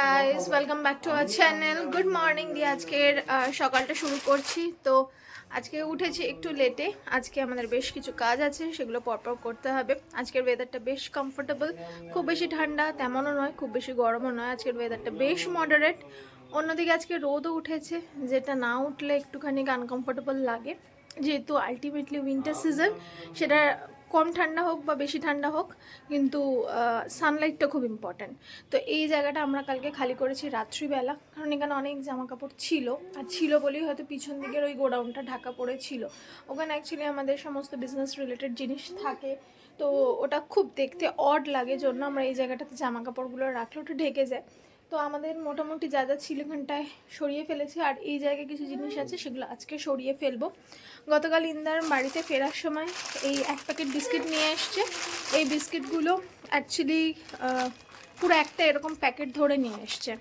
Guys welcome back to our channel good morning দিয়ে আজকের সকালটা শুরু করছি। তো আজকে উঠেছি একটু লেটে আজকে আমাদের বেশ কিছু কাজ আছে, সেগুলো পরপর করতে হবে। আজকের ওয়েদারটা বেশ কমফোর্টেবল খুব বেশি ঠান্ডা তেমনও নয়, খুব বেশি গরমও নয়। আজকের ওয়েদারটা বেশ মডারেট অন্যদিকে আজকে রোদও উঠেছে, যেটা না উঠলে একটুখানি আনকমফোর্টেবল লাগে। যেহেতু আলটিমেটলি উইন্টার সিজন সেটা কম ঠান্ডা হোক বা বেশি ঠান্ডা হোক, কিন্তু সানলাইটটা খুব ইম্পর্ট্যান্ট তো এই জায়গাটা আমরা কালকে খালি করেছি রাত্রিবেলা, কারণ এখানে অনেক জামা কাপড় ছিল, আর ছিল বলেই হয়তো পিছন দিকের ওই গোডাউনটা ঢাকা পড়েছিল। ওখানে অ্যাকচুয়ালি আমাদের সমস্ত বিজনেস রিলেটেড জিনিস থাকে, তো ওটা খুব দেখতে অড লাগে, জন্য আমরা এই জায়গাটাতে জামা কাপড়গুলো রাখলে ওটা ঢেকে যায়। তো আমাদের মোটামুটি যা যা ছিল এখানটায় সরিয়ে ফেলেছি, আর এই জায়গায় কিছু জিনিস আছে সেগুলো আজকে সরিয়ে ফেলব। গতকাল ইন্দার বাড়িতে ফেরার সময় এই এক প্যাকেট বিস্কিট নিয়ে এসছে। এই বিস্কিটগুলো অ্যাকচুয়ালি পুরো একটা এরকম প্যাকেট ধরে নিয়ে এসছে।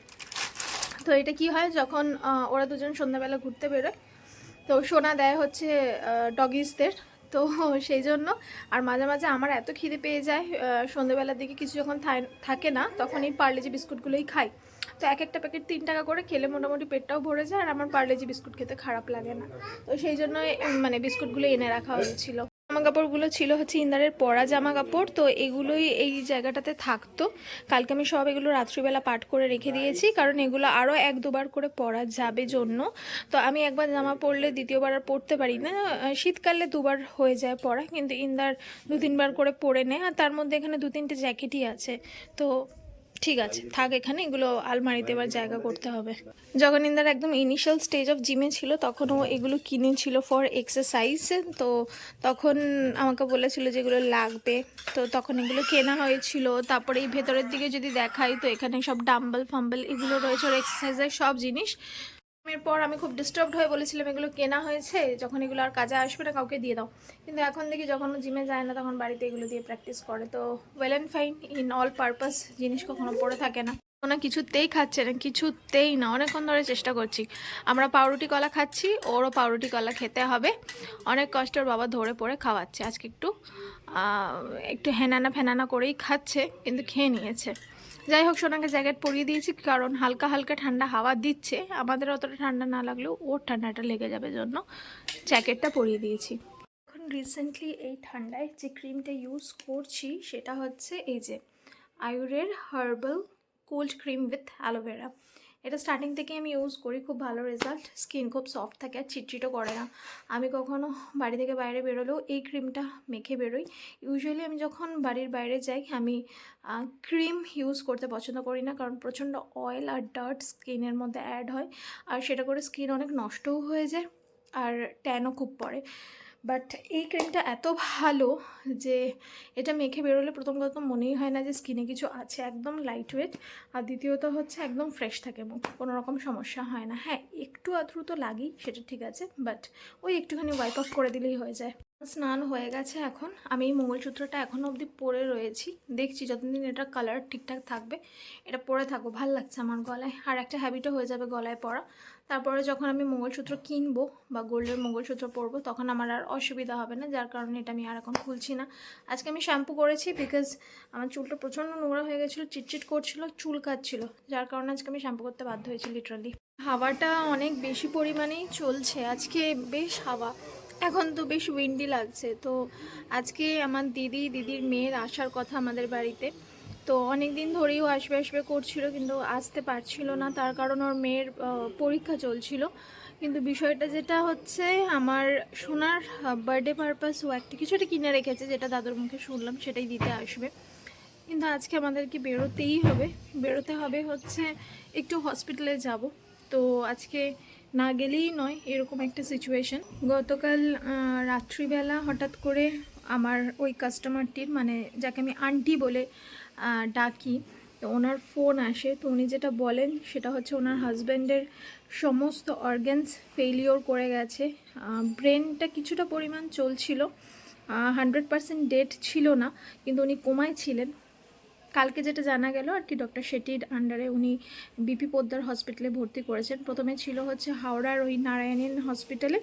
তো এটা কি হয় যখন ওরা দুজন সন্ধ্যাবেলা ঘুরতে বেরোয়, তো সোনা দেয় হচ্ছে ডগিসদের তো সেই জন্য আর মাঝে মাঝে আমার এত খিদে পেয়ে যায় সন্ধেবেলার দিকে কিছু যখন থাকে না, তখন এই পার্লেজি বিস্কুটগুলোই খাই। তো এক একটা প্যাকেট তিন টাকা করে খেলে মোটামুটি পেটটাও ভরে যায় আর আমার পার্লেজি বিস্কুট খেতে খারাপ লাগে না। তো সেই জন্য মানে বিস্কুটগুলো এনে রাখা হয়েছিল। জামা কাপড়গুলো ছিল হচ্ছে ইন্দারের পরা জামা কাপড় তো এগুলোই এই জায়গাটাতে থাকতো। কালকে আমি সব এগুলো রাত্রিবেলা পাট করে রেখে দিয়েছি, কারণ এগুলো আরও এক দুবার করে পরা যাবে জন্য। তো আমি একবার জামা পরলে দ্বিতীয়বার আর পরতে পারি না। শীতকালে দুবার হয়ে যায় পরা, কিন্তু ইন্দার দু তিনবার করে পরে নেয় আর তার মধ্যে এখানে দু তিনটে জ্যাকেটই আছে। তো ঠিক আছে থাক এখানে এগুলো আলমারিতে এবার জায়গা করতে হবে। জগনিন্দার ইন্দার একদম ইনিশিয়াল স্টেজ অফ জিমে ছিল তখন ও এগুলো কিনেছিল ফর এক্সারসাইজ তো তখন আমাকে বলেছিল যে এগুলো লাগবে। তো তখন এগুলো কেনা হয়েছিল তারপরে এই ভেতরের দিকে যদি দেখাই তো এখানে সব ডাম্বল ফাম্বল এগুলো রয়েছে ওর এক্সারসাইজের সব জিনিস। এরপর আমি খুব ডিস্টার্বড হয়ে বলেছিলাম, এগুলো কেনা হয়েছে? যখন এগুলো আর কাজে আসবে না, কাউকে দিয়ে দাও। কিন্তু এখন দেখি যখন জিমে যায় না, তখন বাড়িতে এগুলো দিয়ে প্র্যাকটিস করে। তো well and fine in all purpose জিনিস কখনো পড়ে থাকে না। ওনা কিছুতেই খাচ্ছে না, কিছুতেই না। অনেকক্ষণ ধরে চেষ্টা করছি। আমরা পাউরুটি কলা খাচ্ছি, ওরও পাউরুটি কলা খেতে হবে। অনেক কষ্ট ওর বাবা ধরে পড়ে খাওয়াচ্ছে। আজকে একটু একটু হেনানা ফেনানা করেই খাচ্ছে, কিন্তু খেয়ে নিয়েছে। যাই হোক, সোনাকে জ্যাকেট পরিয়ে দিয়েছি, কারণ হালকা হালকা ঠান্ডা হাওয়া দিচ্ছে। আমাদের অতটা ঠান্ডা না লাগলেও ওর ঠান্ডাটা লেগে যাবে জন্য জ্যাকেটটা পরিয়ে দিয়েছি। এখন রিসেন্টলি এই ঠান্ডায় যে ক্রিমটা ইউজ করছি, সেটা হচ্ছে এই যে আয়ুরের herbal cold cream with aloe vera এটা স্টার্টিং থেকে আমি ইউজ করি, খুব ভালো রেজাল্ট স্কিন খুব সফট থাকে আর চিটচিটও করে না। আমি কখনো বাড়ি থেকে বাইরে বেরোলেও এই ক্রিমটা মেখে বেরোই। ইউজুয়ালি আমি যখন বাড়ির বাইরে যাই, আমি ক্রিম ইউজ করতে পছন্দ করি না, কারণ প্রচণ্ড অয়েল আর ডার্ট স্কিনের মধ্যে অ্যাড হয়। আর সেটা করে স্কিন অনেক নষ্টও হয়ে যায়, আর ট্যানও খুব পড়ে। বাট এই ক্রিমটা এত ভালো যে এটা মেখে বেরোলে প্রথম কথা মনেই হয় না যে স্কিনে কিছু আছে, একদম লাইট ওয়েট আর দ্বিতীয়ত হচ্ছে একদম ফ্রেশ থাকে মুখ, কোনো রকম সমস্যা হয় না। হ্যাঁ একটু আদ্রু তো লাগেই, সেটা ঠিক আছে বাট ওই একটুখানি ওয়াইপ অফ করে দিলেই হয়ে যায়। স্নান হয়ে গেছে এখন, আমি এই মঙ্গলসূত্রটা এখনও অবধি পরে রয়েছি। দেখছি যতদিন এটা কালার ঠিকঠাক থাকবে, এটা পরে থাকব, ভালো লাগছে আমার গলায়। আর একটা হ্যাবিটও হয়ে যাবে গলায় পরা। তারপরে যখন আমি মঙ্গলসূত্র কিনবো বা গোল্ডের মঙ্গলসূত্র পরবো, তখন আমার আর অসুবিধা হবে না, যার কারণে এটা আমি আর এখন খুলছি না। আজকে আমি শ্যাম্পু করেছি বিকজ আমার চুলটা প্রচণ্ড নোংরা হয়ে গেছিল, চিটচিট করছিল, চুল কাটছিল, যার কারণে আজকে আমি শ্যাম্পু করতে বাধ্য হয়েছি লিটারালি হাওয়াটা অনেক বেশি পরিমাণেই চলছে, আজকে বেশ হাওয়া, এখন তো বেশ উইন্ডি লাগছে। তো আজকে আমার দিদি, দিদির মেয়ের আসার কথা আমাদের বাড়িতে। তো অনেক দিন ধরেই ও আসবে আসবে করছিল কিন্তু আসতে পারছিল না। তার কারণ ওর মেয়ের পরীক্ষা চলছিল। কিন্তু বিষয়টা যেটা হচ্ছে, আমার সোনার বার্থডে পারপাস ও একটা কিছু একটা কিনে রেখেছে, যেটা দাদুর মুখে শুনলাম, সেটাই দিতে আসবে। কিন্তু আজকে আমাদেরকে বেরোতেই হবে। বেরোতে হবে হচ্ছে একটু হসপিটালে যাব। তো আজকে না গেলেই নয়, এরকম একটা সিচুয়েশন গতকাল রাত্রিবেলা হঠাৎ করে আমার ওই কাস্টমারটির মানে যাকে আমি আন্টি বলে ডাকি, তো ওনার ফোন আসে। তো উনি যেটা বলেন, সেটা হচ্ছে ওনার হাজব্যান্ডের সমস্ত অর্গ্যানস ফেলিওর করে গেছে। ব্রেনটা কিছুটা পরিমাণ চলছিল হান্ড্রেড পার্সেন্ট ডেট ছিল না, কিন্তু উনি কোমায় ছিলেন। কালকে যেটা জানা গেল আর কি ডক্টর শেটির আন্ডারে উনি বিপি পোদ্দার হসপিটালে ভর্তি করেছেন। প্রথমে ছিল হচ্ছে হাওড়ার ওই নারায়ণীন হসপিটালে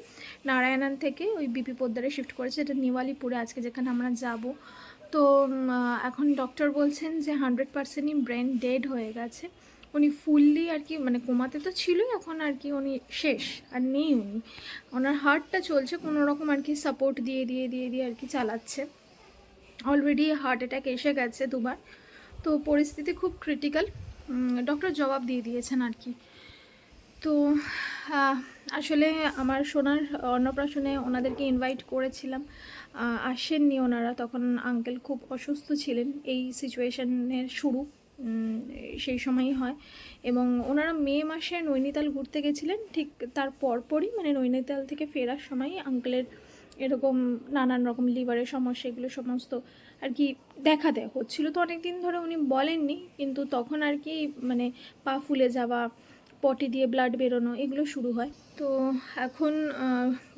নারায়ণান থেকে ওই বিপি পোদ্দারে শিফট করেছে। এটা নিওয়ালিপুরে, আজকে যেখানে আমরা যাব তো এখন ডক্টর বলছেন যে হান্ড্রেড পার্সেন্টই ব্রেন ডেড হয়ে গেছে। উনি ফুললি আর কি মানে কোমাতে তো ছিলই, এখন আর কি উনি শেষ, আর নেই উনি। ওনার হার্টটা চলছে কোনো রকম আর কি সাপোর্ট দিয়ে দিয়ে দিয়ে দিয়ে আর কি চালাচ্ছে। অলরেডি হার্ট অ্যাটাক এসে গেছে দুবার। তো পরিস্থিতি খুব ক্রিটিক্যাল ডক্টর জবাব দিয়ে দিয়েছেন আর কি। তো আসলে আমার সোনার অন্নপ্রাশনে ওনাদেরকে ইনভাইট করেছিলাম। আসেননি ওনারা, তখন আঙ্কেল খুব অসুস্থ ছিলেন। এই সিচুয়েশনের শুরু সেই সময়ই হয়। এবং ওনারা মে মাসে নৈনিতাল ঘুরতে গেছিলেন, ঠিক তার পরপরই মানে নৈনিতাল থেকে ফেরার সময় আঙ্কেলের এরকম নানান রকম লিভারের সমস্যা, এগুলো সমস্ত আর কি দেখা দেয় হচ্ছিল। তো অনেক দিন ধরে উনি বলেননি, কিন্তু তখন আর কি মানে পা ফুলে যাওয়া পটি দিয়ে ব্লাড বেরোনো, এগুলো শুরু হয়। তো এখন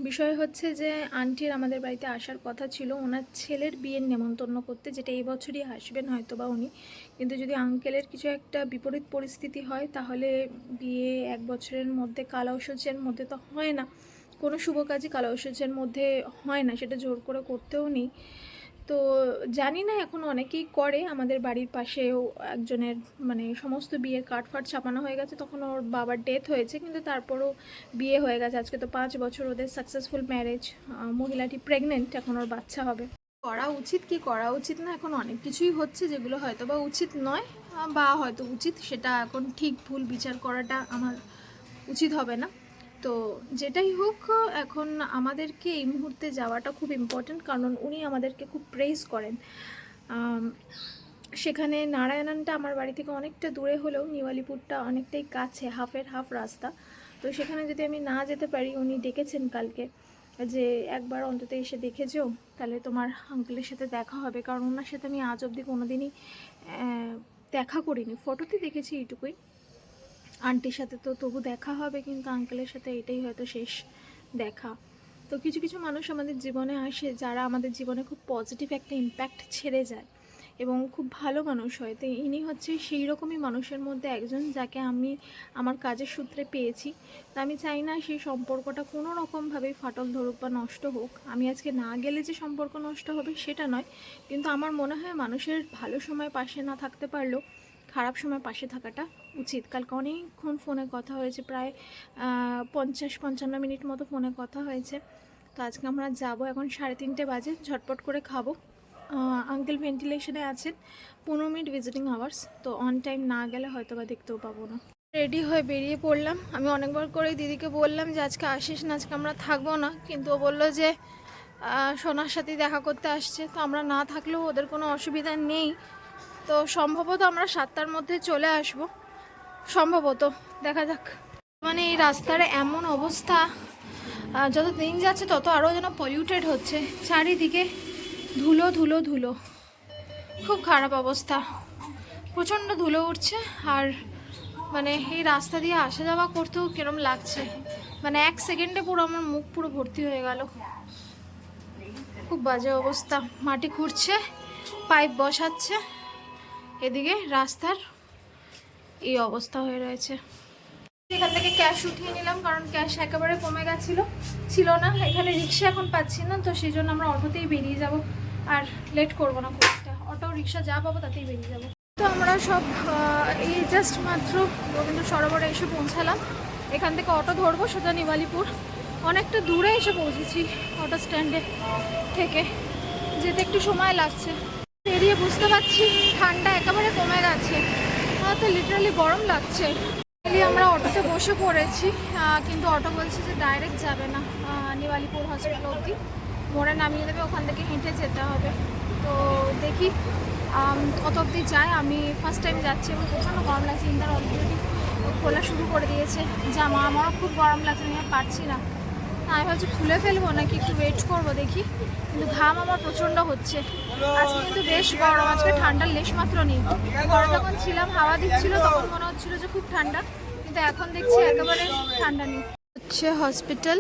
বিষয় হচ্ছে যে আন্টির আমাদের বাড়িতে আসার কথা ছিল। ওনার ছেলের বিয়ের নেমন্তন্ন করতে, যেটা এই বছরই আসবেন হয়তো বা উনি। কিন্তু যদি আঙ্কেলের কিছু একটা বিপরীত পরিস্থিতি হয়, তাহলে বিয়ে এক বছরের মধ্যে কালা ঐশ্বর্যের মধ্যে তো হয় না। কোনো শুভ কাজই কালা ঐশ্বর্যের মধ্যে হয় না, সেটা জোর করে করতেও নেই। তো জানি না, এখন অনেকেই করে। আমাদের বাড়ির পাশেও একজনের মানে সমস্ত বিয়ের কার্ড ফাট ছাপানো হয়ে গেছে, তখন ওর বাবার ডেথ হয়েছে, কিন্তু তারপরও বিয়ে হয়ে গেছে। আজকে তো পাঁচ বছর ওদের সাকসেসফুল ম্যারেজ মহিলাটি প্রেগনেন্ট এখন ওর বাচ্চা হবে। করা উচিত কি করা উচিত না, এখন অনেক কিছুই হচ্ছে যেগুলো হয়তো বা উচিত নয় বা হয়তো উচিত, সেটা এখন ঠিক ভুল বিচার করাটা আমার উচিত হবে না। তো যেটাই হোক, এখন আমাদেরকে এই মুহূর্তে যাওয়াটা খুব ইম্পর্ট্যান্ট কারণ উনি আমাদেরকে খুব প্রেস করেন। সেখানে নারায়ণনটা আমার বাড়ি থেকে অনেকটা দূরে হলেও নিওয়ালিপুরটা অনেকটাই কাছে হাফের হাফ রাস্তা। তো সেখানে যদি আমি না যেতে পারি, উনি ডেকেছেন কালকে যে একবার অন্তত এসে দেখে যেও, তাহলে তোমার আঙ্কেলের সাথে দেখা হবে। কারণ ওনার সাথে আমি আজ অবধি কোনোদিনই দেখা করিনি। ফটোতে দেখেছি এইটুকুই। আন্টির সাথে তো তবু দেখা হবে, কিন্তু আঙ্কেলের সাথে এটাই হয়তো শেষ দেখা। তো কিছু কিছু মানুষ আমাদের জীবনে আসে যারা আমাদের জীবনে খুব পজিটিভ একটা ইম্প্যাক্ট ছেড়ে যায় এবং খুব ভালো মানুষ হয়। তো ইনি হচ্ছে সেই রকমই মানুষের মধ্যে একজন যাকে আমি আমার কাজের সূত্রে পেয়েছি। তো আমি চাই না সেই সম্পর্কটা কোনো রকমভাবেই ফাটল ধরুক বা নষ্ট হোক। আমি আজকে না গেলে যে সম্পর্ক নষ্ট হবে সেটা নয়, কিন্তু আমার মনে হয় মানুষের ভালো সময় পাশে না থাকতে পারলেও খারাপ সময় পাশে থাকাটা উচিত। কালকে অনেকক্ষণ ফোনে কথা হয়েছে, প্রায় পঞ্চাশ, পঞ্চান্ন মিনিট মতো ফোনে কথা হয়েছে। তো আজকে আমরা যাব এখন সাড়ে তিনটে বাজে, ঝটপট করে খাব। আঙ্কেল ভেন্টিলেশনে আছেন, পনেরো মিনিট ভিজিটিং আওয়ার্স তো অন টাইম না গেলে হয়তো বা দেখতেও পাবো না। রেডি হয়ে বেরিয়ে পড়লাম। আমি অনেকবার করেই দিদিকে বললাম যে, আজকে আসিস না, আজকে আমরা থাকব না। কিন্তু ও বলল যে সোনার সাথেই দেখা করতে আসছে। তো আমরা না থাকলেও ওদের কোনো অসুবিধা নেই। তো সম্ভবত আমরা সাতটার মধ্যে চলে আসব। সম্ভবত, দেখা যাক। মানে এই রাস্তার এমন অবস্থা যত দিন যাচ্ছে তত আরও যেন পলিউটেড হচ্ছে। চারিদিকে ধুলো ধুলো ধুলো। খুব খারাপ অবস্থা। প্রচণ্ড ধুলো উঠছে আর মানে এই রাস্তা দিয়ে আসা যাওয়া করতেও কিরম লাগছে। মানে এক সেকেন্ডে পুরো আমার মুখ পুরো ভর্তি হয়ে গেল। খুব বাজে অবস্থা। মাটি খুঁড়ছে, পাইপ বসাচ্ছে। এদিকে রাস্তার এই অবস্থা হয়ে রয়েছে। এখান থেকে ক্যাশ উঠিয়ে নিলাম, কারণ ক্যাশ একেবারে কমে গেছিল, ছিল না, এখানে রিক্সা এখন পাচ্ছি না, তো সেই জন্য আমরা অটোতেই বেরিয়ে যাব, আর লেট করব না খুব একটা। অটো, রিক্সা যা পাবো তাতেই বেরিয়ে যাব। তো আমরা সব এই জাস্ট মাত্র রবীন্দ্র সরোবরে এসে পৌঁছালাম। এখান থেকে অটো ধরবো সোজা নিবালিপুর। অনেকটা দূরে এসে পৌঁছেছি অটো স্ট্যান্ডে থেকে। যেতে একটু সময় লাগছে। বেরিয়ে বুঝতে পারছি, ঠান্ডা একেবারে কমে গেছে। তো লিটারালি গরম লাগছে। আমরা অটোতে বসে পড়েছি কিন্তু অটো বলছে যে ডাইরেক্ট যাবে না নিবালিপুর হসপিটাল অবধি। মোড়ে নামিয়ে দেবে, ওখান থেকে হেঁটে যেতে হবে। তো দেখি কত অবধি যায়। আমি ফার্স্ট টাইম যাচ্ছি এবং প্রচণ্ড গরম লাগছে। ইন্টার অলরেডি খোলা শুরু করে দিয়েছে। জামা আমারও খুব গরম লাগছে, আমি পারছি না। আমি ভাবছি খুলে ফেলব নাকি একটু ওয়েট করব দেখি। কিন্তু ঘাম আমার প্রচণ্ড হচ্ছে। আজকে কিন্তু বেশ গরম, আজকে ঠান্ডার লেশ মাত্র নেই। ঘরে যখন ছিলাম, হাওয়া দিচ্ছিল, তখন মনে হচ্ছিল যে খুব ঠান্ডা। কিন্তু এখন দেখছি একেবারে ঠান্ডা নেই। হচ্ছে হসপিটাল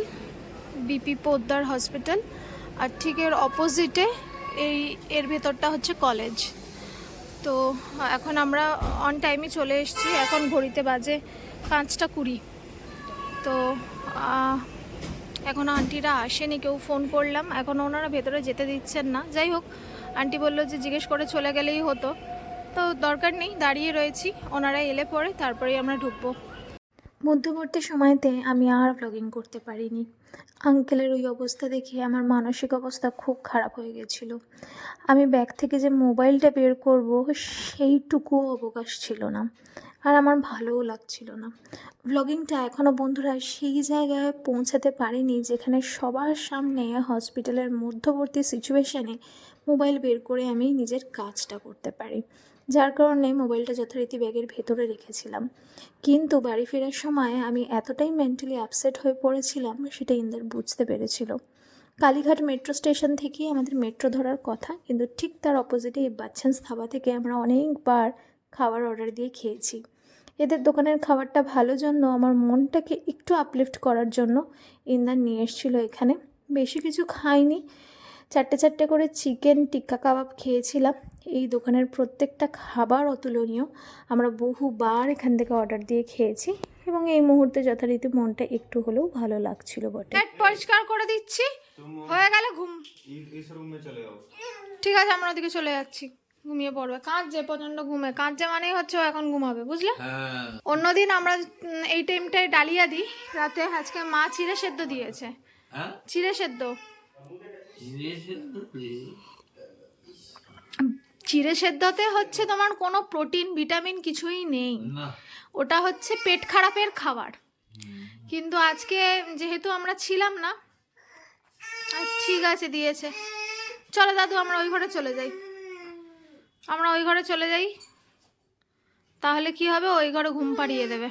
বিপি পোদ্দার হসপিটাল আর ঠিক এর অপোজিটে এই এর ভেতরটা হচ্ছে কলেজ তো এখন আমরা অন টাইমে চলে এসেছি, এখন ঘড়িতে বাজে পাঁচটা কুড়ি। তো এখনও আন্টিরা আসেনি, কেউ ফোন করলাম। এখন ওনারা ভেতরে যেতে দিচ্ছেন না। যাই হোক, আন্টি বলল যে জিজ্ঞেস করে চলে গেলেই হতো। তো দরকার নেই, দাঁড়িয়ে রয়েছি। ওনারা এলে পরে তারপরেই আমরা ঢুকবো। মধ্যবর্তী সময়তে আমি আর ব্লগিং করতে পারিনি। আঙ্কেলের ওই অবস্থা দেখে আমার মানসিক অবস্থা খুব খারাপ হয়ে গেছিল। আমি ব্যাগ থেকে যে মোবাইলটা বের করব সেইটুকুও অবকাশ ছিল না। আর আমার ভালোও লাগছিল না। ব্লগিংটা এখনও বন্ধুরা সেই জায়গায় পৌঁছাতে পারিনি যেখানে সবার সামনে হসপিটালের মধ্যবর্তী সিচুয়েশানে মোবাইল বের করে আমি নিজের কাজটা করতে পারি। যার কারণে মোবাইলটা যথারীতি ব্যাগের ভেতরে রেখেছিলাম। কিন্তু বাড়ি ফেরার সময় আমি এতটাই মেন্টালি আপসেট হয়ে পড়েছিলাম সেটা ইন্দার বুঝতে পেরেছিল। কালীঘাট মেট্রো স্টেশন থেকেই আমাদের মেট্রো ধরার কথা, কিন্তু ঠিক তার অপোজিটে এই বাচ্চান্স ধাবা থেকে আমরা অনেকবার খাবার অর্ডার দিয়ে খেয়েছি। এদের দোকানের খাবারটা ভালো জন্য আমার মনটাকে একটু আপলিফ্ট করার জন্য ইন্দার নিয়ে এসেছিল এখানে। বেশি কিছু খাইনি। চারটে চারটে করে চিকেন টিক্কা কাবাব খেয়েছিলাম। এই দোকানের প্রত্যেকটা খাবার অতুলনীয়। আমরা বহুবার এখান থেকে অর্ডার দিয়ে খেয়েছি এবং এই মুহূর্তে যথারীতি মনটা একটু হলেও ভালো লাগছিল বটে। পরিষ্কার করে দিচ্ছি। হয়ে গেল ঘুম। ঠিক আছে আমরা ওদিকে চলে যাচ্ছি। ঘুমিয়ে পড়বে। কাঁদছে প্রচণ্ড ঘুমে। কাঁদছে মানেই হচ্ছে ও এখন ঘুমাবে বুঝলে? অন্যদিন আমরা এই টাইমটায় ডালিয়া দিই। রাতে আজকে মা চিড়ে সেদ্ধ দিয়েছে। হ্যাঁ? চিড়ে সেদ্ধ। চিড়ে সেদ্ধতে হচ্ছে তোমার কোনো প্রোটিন ভিটামিন কিছুই নেই। ওটা হচ্ছে পেট খারাপের খাবার। কিন্তু আজকে যেহেতু আমরা ছিলাম না ঠিক আছে দিয়েছে। চলো দাদু আমরা ওই ঘরে চলে যাই। আমরা ওই ঘরে চলে যাই। তাহলে কি হবে? ওই ঘরে ঘুম পাড়িয়ে দেবে।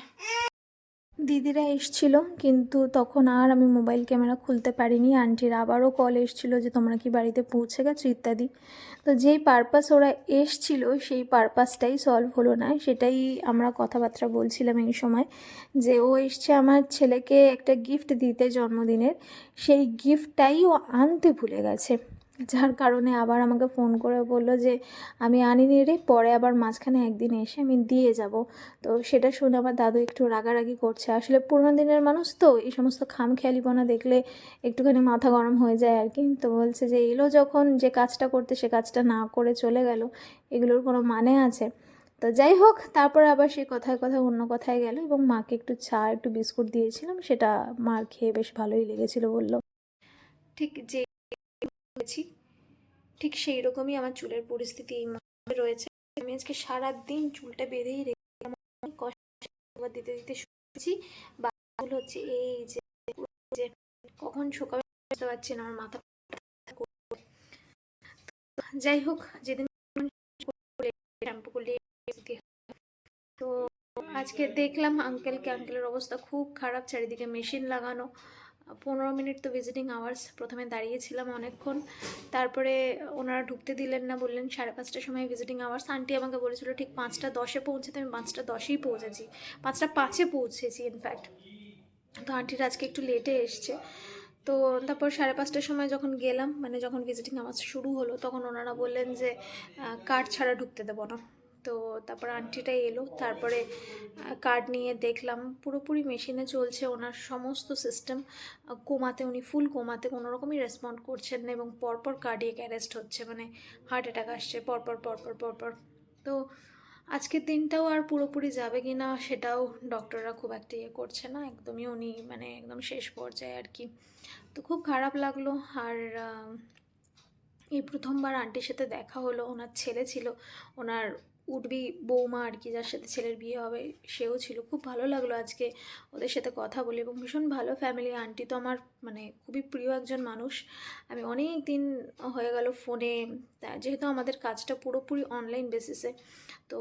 দিদিরা এসছিল, কিন্তু তখন আর আমি মোবাইল ক্যামেরা খুলতে পারিনি। আন্টির আবারও কল এসছিল যে, তোমরা কি বাড়িতে পৌঁছে গেছো? ইত্যাদি। তো যেই পারপাস ওরা এসছিল, সেই পারপাসটাই সলভ হলো না। সেটাই আমরা কথাবার্তা বলছিলাম এই সময় যে, ও এসছে আমার ছেলেকে একটা গিফট দিতে জন্মদিনের। সেই গিফটটাই ও আনতে ভুলে গেছে। যার কারণে আবার আমাকে ফোন করে বলল যে, আমি আনিনি রে, পরে আবার মাঝখানে একদিন এসে আমি দিয়ে যাব। তো সেটা শুনে আমার দাদু একটু রাগারাগি করছে। আসলে পুরোনো দিনের মানুষ তো, এই সমস্ত খামখেয়ালিপনা দেখলে একটুখানি মাথা গরম হয়ে যায় আর কি। তো বলছে যে, এলো যখন, যে কাজটা করতে, সে কাজটা না করে চলে গেল, এগুলোর কোনো মানে আছে? তো যাই হোক, তারপরে আবার সে কথায় কথায় অন্য কথায় গেল এবং মাকে একটু চা, একটু বিস্কুট দিয়েছিলাম, সেটা মার খেয়ে বেশ ভালোই লেগেছিল বলল। ঠিক যে বলেছি ঠিক সেই রকমই আমার চুলের পরিস্থিতি এই মুহূর্তে রয়েছে। আমি আজকে সারা দিন চুলটা বেঁধেই রেখে কষ্ট দিতে দিতে শুনেছি বাচ্চাগুলো হচ্ছে এই যে কখন শুকাবে বুঝতে পারছি না, আমার মাথা যাই হোক, যেদিন শ্যাম্পু করলে তো আজকে দেখলাম আঙ্কেলকে, আঙ্কেলের অবস্থা খুব খারাপ, চারিদিকে মেশিন লাগানো। পনেরো মিনিট তো ভিজিটিং আওয়ার্স প্রথমে দাঁড়িয়েছিলাম অনেকক্ষণ। তারপরে ওনারা ঢুকতে দিলেন না, বললেন সাড়ে পাঁচটার সময় ভিজিটিং আওয়ার্স আন্টি আমাকে বলেছিল, ঠিক পাঁচটা দশে পৌঁছাতে আমি পাঁচটা দশেই পৌঁছেছি। পাঁচটা পাঁচে পৌঁছেছি ইনফ্যাক্ট তো আন্টির আজকে একটু লেটে এসছে। তো তারপর সাড়ে পাঁচটার সময় যখন গেলাম মানে যখন ভিজিটিং আওয়ার্স শুরু হলো, তখন ওনারা বললেন যে কার্ড ছাড়া ঢুকতে দেবো না। তো তারপর আন্টিটা এলো, তারপরে কার্ড নিয়ে দেখলাম, পুরোপুরি মেশিনে চলছে ওনার সমস্ত সিস্টেম কোমাতে উনি ফুল কোমাতে কোনো রকমই রেসপন্ড করছেন না এবং পরপর কার্ডিয়াক অ্যারেস্ট হচ্ছে মানে হার্ট অ্যাটাক আসছে, পরপর পরপর পরপর। তো আজকের দিনটাও আর পুরোপুরি যাবে কি না সেটাও ডক্টররা খুব একটা ইয়ে করছে না, একদমই উনি মানে একদম শেষ পর্যায়ে আর কি। তো খুব খারাপ লাগল আর এই প্রথমবার আন্টির সাথে দেখা হলো, ওনার ছেলে ছিল, ওনার উঠবি বৌমা আর কি, যার সাথে ছেলের বিয়ে হবে, সেও ছিল। খুব ভালো লাগল আজকে ওদের সাথে কথা বলে এবং ভীষণ ভালো ফ্যামিলি আন্টি তো আমার মানে খুবই প্রিয় একজন মানুষ। আমি অনেক দিন হয়ে গেল ফোনে যেহেতু আমাদের কাজটা পুরোপুরি অনলাইন বেসিসে তো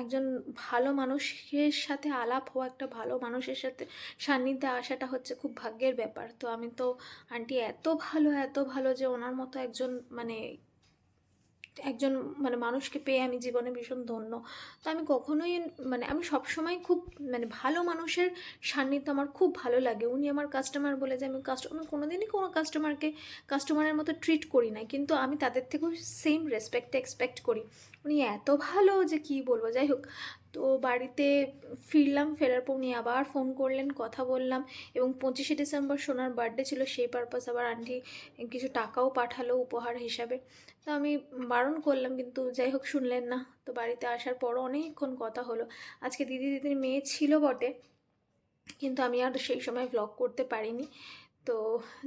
একজন ভালো মানুষের সাথে আলাপ হওয়া, একটা ভালো মানুষের সাথে সান্নিধ্যে আসাটা হচ্ছে খুব ভাগ্যের ব্যাপার। তো আমি তো আন্টি এত ভালো এত ভালো যে ওনার মতো একজন মানে একজন মানে মানুষকে পেয়ে আমি জীবনে ভীষণ ধন্য। তো আমি কখনোই মানে আমি সবসময় খুব মানে ভালো মানুষের সান্নিধ্য আমার খুব ভালো লাগে। উনি আমার কাস্টমার বলে যে আমি কাস্টমার আমি কোনোদিনই কোনো কাস্টমারকে কাস্টমারের মতো ট্রিট করি না কিন্তু আমি তাদের থেকেও সেম রেসপেক্ট এক্সপেক্ট করি। উনি এত ভালো যে কি বলব? যাই হোক তো বাড়িতে ফিরলাম, ফেরার পর উনি আবার ফোন করলেন, কথা বললাম এবং পঁচিশে ডিসেম্বর সোনার বার্থডে ছিল, সেই পারপাস আবার আন্টি কিছু টাকাও পাঠালো উপহার হিসাবে। তো আমি বারণ করলাম, কিন্তু যাই হোক শুনলেন না। তো বাড়িতে আসার পরও অনেকক্ষণ কথা হলো। আজকে দিদি দিদির মেয়ে ছিল বটে, কিন্তু আমি আর সেই সময় ব্লগ করতে পারিনি। তো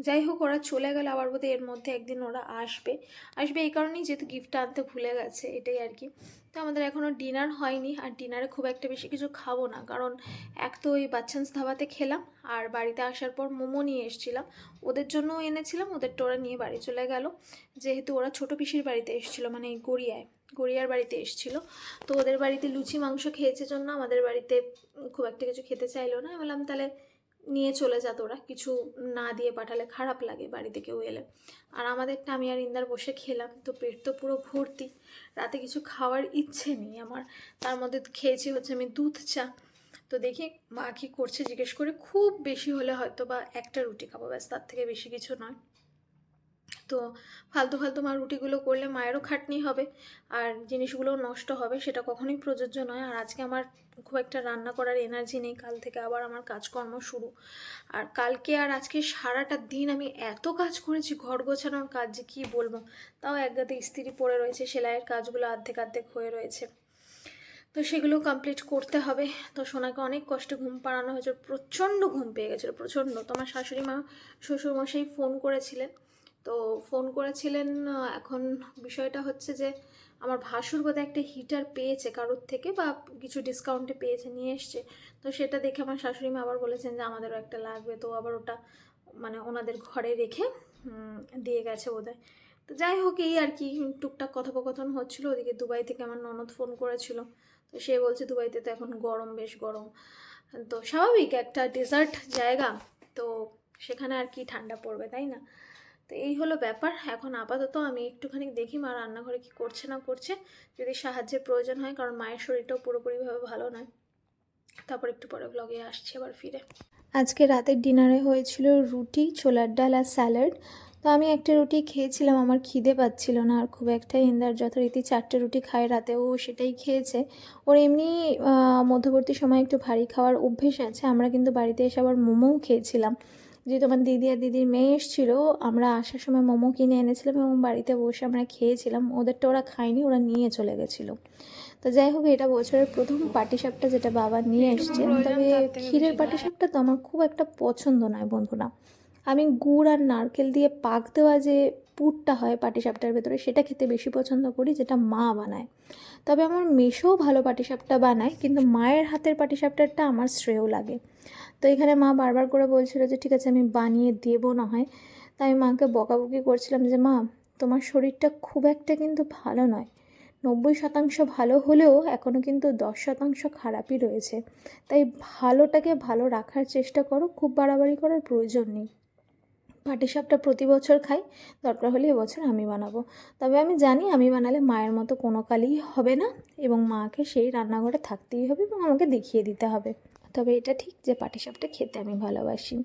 যাই হোক, ওরা চলে গেল। আবার বোধহয় এর মধ্যে একদিন ওরা আসবে। আসবে এই কারণেই যেহেতু গিফটটা আনতে ভুলে গেছে, এটাই আর কি। তো আমাদের এখনও ডিনার হয়নি, আর ডিনারে খুব একটা বেশি কিছু খাব না। কারণ এক তো ওই বাচ্চান্স ধাবাতে খেলাম, আর বাড়িতে আসার পর মোমো নিয়ে এসেছিলাম। ওদের জন্যও এনেছিলাম ওদেরটা ওরা নিয়ে বাড়ি চলে গেল। যেহেতু ওরা ছোটো পিসির বাড়িতে এসেছিল মানে গড়িয়ায়, গড়িয়ার বাড়িতে এসেছিল। তো ওদের বাড়িতে লুচি মাংস খেয়েছে জন্য আমাদের বাড়িতে খুব একটা কিছু খেতে চাইলো না। বললাম, তাহলে নিয়ে চলে যা ওরা কিছু না দিয়ে পাঠালে খারাপ লাগে বাড়িতে কেউ এলে। আর আমাদেরটা আমি আর ইন্দার বসে খেলাম, তো পেট তো পুরো ভর্তি। রাতে কিছু খাওয়ার ইচ্ছে নেই আমার। তার মধ্যে খেয়েছি হচ্ছে আমি দুধ চা। তো দেখি মা কী করছে, জিজ্ঞেস করে, খুব বেশি হলে হয়তো বা একটা রুটি খাব, ব্যাস, তার থেকে বেশি কিছু নয়। তো ফালতু ফালতু মা রুটিগুলো করলে মায়েরও খাটনি হবে আর জিনিসগুলোও নষ্ট হবে সেটা কখনোই প্রযোজ্য নয়। আর আজকে আমার খুব একটা রান্না করার এনার্জি নেই, কাল থেকে আবার আমার কাজকর্ম শুরু। আর কালকে আর আজকে সারাটা দিন আমি এত কাজ করেছি, ঘর গোছানোর কাজ যে কী বলব? তাও একগাতে ইস্ত্রি পড়ে রয়েছে, সেলাইয়ের কাজগুলো অর্ধেক অর্ধেক হয়ে রয়েছে। তো সেগুলো কমপ্লিট করতে হবে। তো সোনাকে অনেক কষ্টে ঘুম পাড়ানো হয়েছে, প্রচণ্ড ঘুম পেয়ে গেছিল, প্রচণ্ড। তোমার শাশুড়ি মা, শ্বশুরমশাই ফোন করেছিলেন। তো ফোন করেছিলেন এখন বিষয়টা হচ্ছে যে আমার ভাসুর বোধহয় একটা হিটার পেয়েছে কারোর থেকে বা কিছু ডিসকাউন্টে পেয়েছে, নিয়ে এসছে। তো সেটা দেখে আমার শাশুড়ি মা আবার বলেছেন যে আমাদেরও একটা লাগবে। তো আবার ওটা মানে ওনাদের ঘরে রেখে দিয়ে গেছে বোধহয়। তো যাই হোক, এই আর কি টুকটাক কথোপকথন হচ্ছিল। ওদিকে দুবাই থেকে আমার ননদ ফোন করেছিল। তো সে বলছে, দুবাইতে তো এখন গরম, বেশ গরম। তো স্বাভাবিক একটা ডেজার্ট জায়গা। তো সেখানে আর কি ঠান্ডা পড়বে, তাই না? তো এই হলো ব্যাপার। এখন আপাতত আমি একটুখানি দেখি মা রান্নাঘরে কি করছে না করছে, যদি সাহায্যের প্রয়োজন হয়, কারণ মায়ের শরীরটাও পুরোপুরিভাবে ভালো নয়। তারপর একটু পরে ব্লগে আসছি আবার ফিরে। আজকে রাতের ডিনারে হয়েছিল রুটি, ছোলার ডাল আর স্যালাড তো আমি একটা রুটি খেয়েছিলাম, আমার খিদে পাচ্ছিল না। আর খুব একটা ইন্দার যথারীতি চারটে রুটি খায় রাতেও সেটাই খেয়েছে। ওর এমনি মধ্যবর্তী সময় একটু ভারী খাওয়ার অভ্যেস আছে, আমরা কিন্তু বাড়িতে এসে আবার মোমোও খেয়েছিলাম। যেহেতু আমার দিদি আর দিদির মেয়ে এসেছিল আমরা আসার সময় মোমো কিনে এনেছিলাম এবং বাড়িতে বসে আমরা খেয়েছিলাম। ওদেরটা ওরা খায়নি ওরা নিয়ে চলে গেছিল। তো যাই হোক এটা বছরের প্রথম পাটিসাপটা যেটা বাবা নিয়ে এসছে তবে ক্ষীরের পাটিসাপটা তো আমার খুব একটা পছন্দ নয় বন্ধুরা। আমি গুড় আর নারকেল দিয়ে পাক দেওয়া যে পুরটা হয় পাটিসাপটার ভেতরে সেটা খেতে বেশি পছন্দ করি যেটা মা বানায়। তবে আমার মেশোও ভালো পাটিসাপটা বানায় কিন্তু মায়ের হাতের পাটিসাপটারটা আমার শ্রেয় লাগে। তো এখানে মা বারবার করে বলছিল যে, ঠিক আছে, আমি বানিয়ে দেবো না হয়। তাই আমি মাকে বকাবকি করছিলাম যে, মা, তোমার শরীরটা খুব একটা কিন্তু ভালো নয়। নব্বই শতাংশ ভালো হলেও এখনও কিন্তু দশ শতাংশ খারাপই রয়েছে। তাই ভালোটাকে ভালো রাখার চেষ্টা করো, খুব বাড়াবাড়ি করার প্রয়োজন নেই। পাটিসাপটা প্রতি বছর খাই, দরকার হলে এবছর আমি বানাবো। তবে আমি জানি আমি বানালে মায়ের মতো কোনো কালই হবে না এবং মাকে সেই রান্নাঘরে থাকতেই হবে এবং আমাকে দেখিয়ে দিতে হবে। তবে এটা ঠিক যে পাটিসাপটা খেতে আমি ভালোবাসি।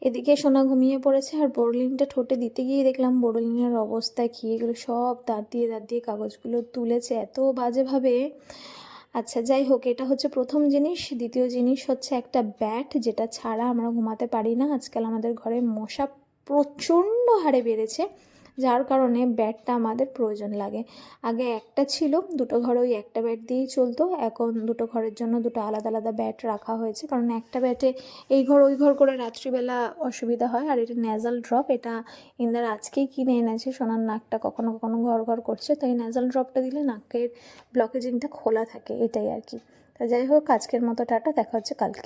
এদিকে সোনা ঘুমিয়ে পড়েছে আর বোরলিনটা ঠোঁটে দিতে গিয়ে দেখলাম বোরলিনের অবস্থা কি? এগুলো সব দাঁত দিয়ে দাঁত দিয়ে কাগজগুলো তুলেছে এত বাজেভাবে। আচ্ছা যাই হোক, এটা হচ্ছে প্রথম জিনিস। দ্বিতীয় জিনিস হচ্ছে একটা ব্যাট যেটা ছাড়া আমরা ঘুমাতে পারি না। আজকাল আমাদের ঘরে মশা প্রচণ্ড হারে বেড়েছে। যার কারণে ব্যাটটা আমাদের প্রয়োজন লাগে। আগে একটা ছিল, দুটো ঘরে ওই একটা ব্যাট দিয়েই চলতো। এখন দুটো ঘরের জন্য দুটো আলাদা আলাদা ব্যাট রাখা হয়েছে। কারণ একটা ব্যাটে এই ঘর ওই ঘর করে রাত্রিবেলা অসুবিধা হয়। আর এটা ন্যাজাল ড্রপ এটা ইন্দার আজকেই কিনে এনেছে। সোনার নাকটা কখনো কখনো ঘর ঘর করছে। তো এই ন্যাজাল ড্রপটা দিলে নাকের ব্লকেজিংটা খোলা থাকে। এটাই আর কি। তো যাই হোক, আজকের মতো টাটা। দেখা হচ্ছে কালকে।